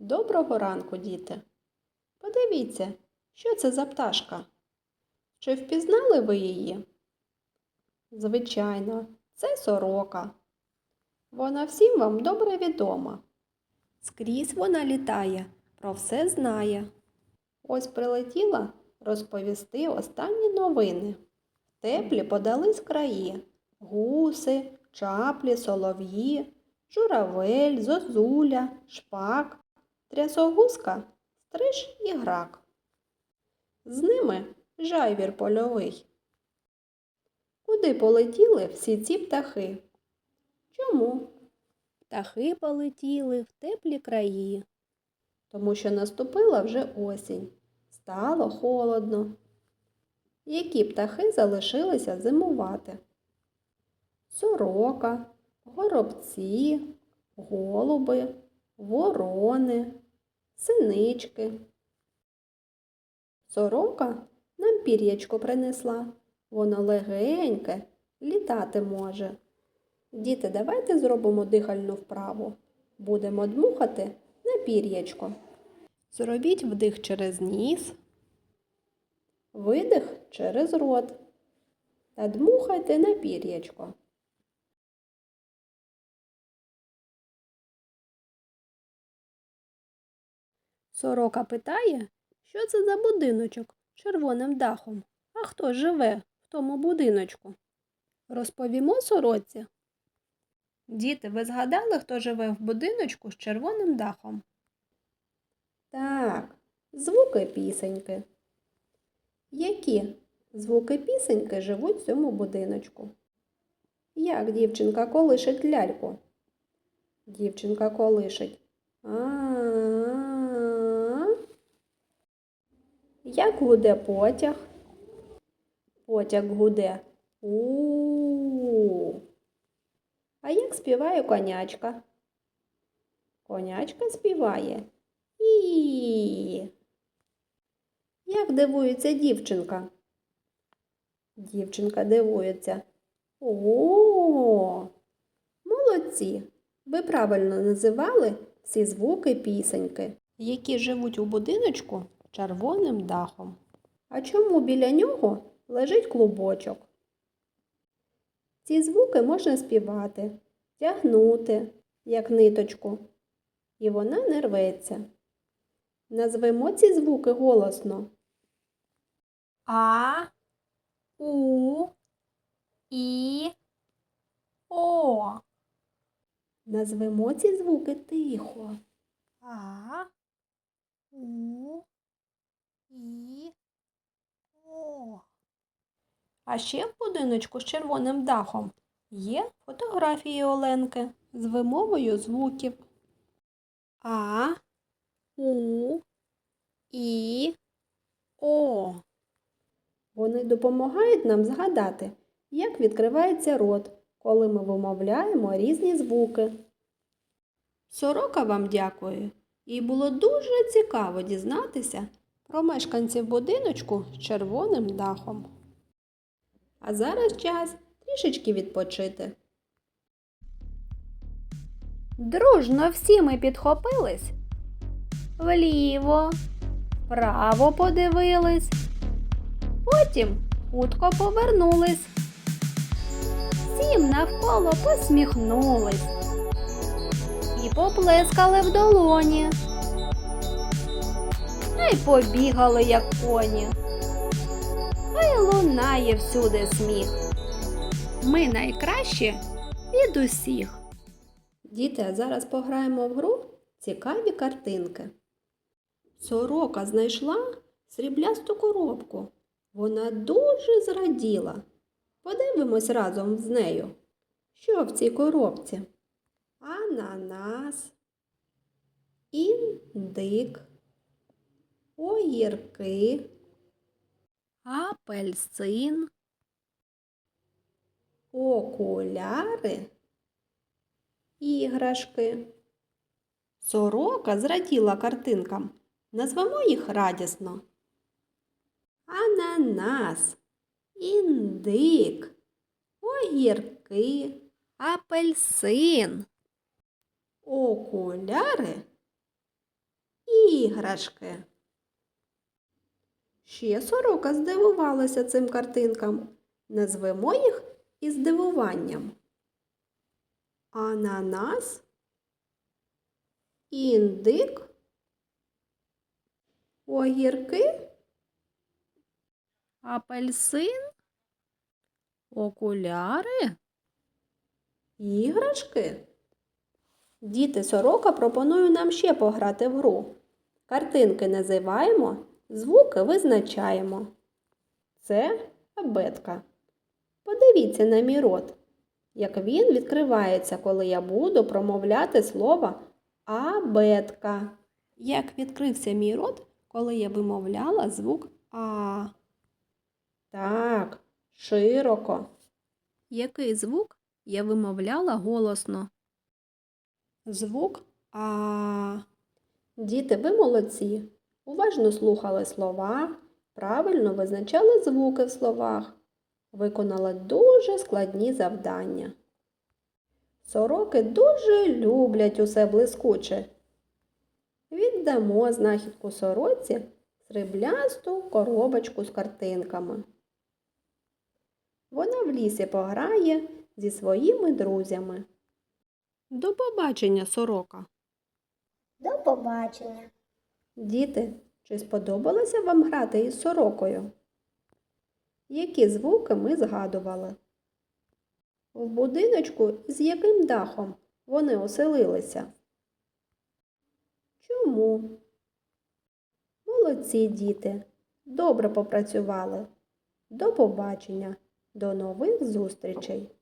Доброго ранку, діти. Подивіться, що це за пташка? Чи впізнали ви її? Звичайно, це сорока. Вона всім вам добре відома. Скрізь вона літає, про все знає. Ось прилетіла розповісти останні новини. Теплі подались краї. Гуси, чаплі, солов'ї, журавель, зозуля, шпак, трясогузка, стриж і грак. З ними жайвір польовий. Куди полетіли всі ці птахи? Чому? Птахи полетіли в теплі краї, тому що наступила вже осінь, стало холодно. Які птахи залишилися зимувати? Сорока, горобці, голуби, ворони, синички. Сорока нам пір'ячко принесла. Воно легеньке, літати може. Діти, давайте зробимо дихальну вправу. Будемо дмухати на пір'ячко. Зробіть вдих через ніс, видих через рот. Та дмухайте на пір'ячко. Сорока питає, що це за будиночок червоним дахом, а хто живе в тому будиночку. Розповімо сороці. Діти, ви згадали, хто живе в будиночку з червоним дахом? Так, звуки пісеньки. Які звуки пісеньки живуть в цьому будиночку? Як дівчинка колишить ляльку? Дівчинка колишить. А-а-а. Як гуде потяг? Потяг гуде. У. А як співає конячка? Конячка співає. І. Як дивується дівчинка? Дівчинка дивується. О, молодці! Ви правильно називали всі звуки пісеньки, які живуть у будиночку червоним дахом. А чому біля нього лежить клубочок? Ці звуки можна співати, тягнути, як ниточку, і вона не рветься. Назвемо ці звуки голосно. А, У, І, О. Назвемо ці звуки тихо. А, У, І, О. А ще в будиночку з червоним дахом є фотографії Оленки з вимовою звуків. А, У, І, О. Вони допомагають нам згадати, як відкривається рот, коли ми вимовляємо різні звуки. Сорока вам дякую. Їй було дуже цікаво дізнатися про мешканців будиночку з червоним дахом. А зараз час трішечки відпочити. Дружно всі ми підхопились. Вліво, вправо подивились. Потім хутко повернулись. Всім навколо посміхнулись і поплескали в долоні. Та й побігали, як коні. Лунає всюди сміх. Ми найкращі від усіх. Діти, а зараз пограємо в гру цікаві картинки. Сорока знайшла сріблясту коробку. Вона дуже зраділа. Подивимось разом з нею. Що в цій коробці? Ананас, індик, огірки, апельсин, окуляри, іграшки. Сорока зраділа картинкам. Назвемо їх радісно. Ананас, індик, огірки, апельсин, окуляри іграшки. Ще сорока здивувалася цим картинкам. Назвемо їх із здивуванням. Ананас, індик, огірки, апельсин, окуляри, іграшки. Діти сорока пропоную нам ще пограти в гру. Картинки називаємо, звуки визначаємо. Це абетка. Подивіться на мій рот, як він відкривається, коли я буду промовляти слово абетка. Як відкрився мій рот, коли я вимовляла звук А. Так, широко. Який звук я вимовляла голосно? Звук А. Діти, ви молодці. Уважно слухали слова, правильно визначали звуки в словах. Виконали дуже складні завдання. Сороки дуже люблять усе блискуче. Віддамо знахідку сороці сріблясту коробочку з картинками. Вона в лісі пограє зі своїми друзями. До побачення, сорока. До побачення. Діти, чи сподобалося вам грати із сорокою? Які звуки ми згадували? В будиночку з яким дахом вони оселилися? Чому? Молодці діти, добре попрацювали. До побачення, до нових зустрічей!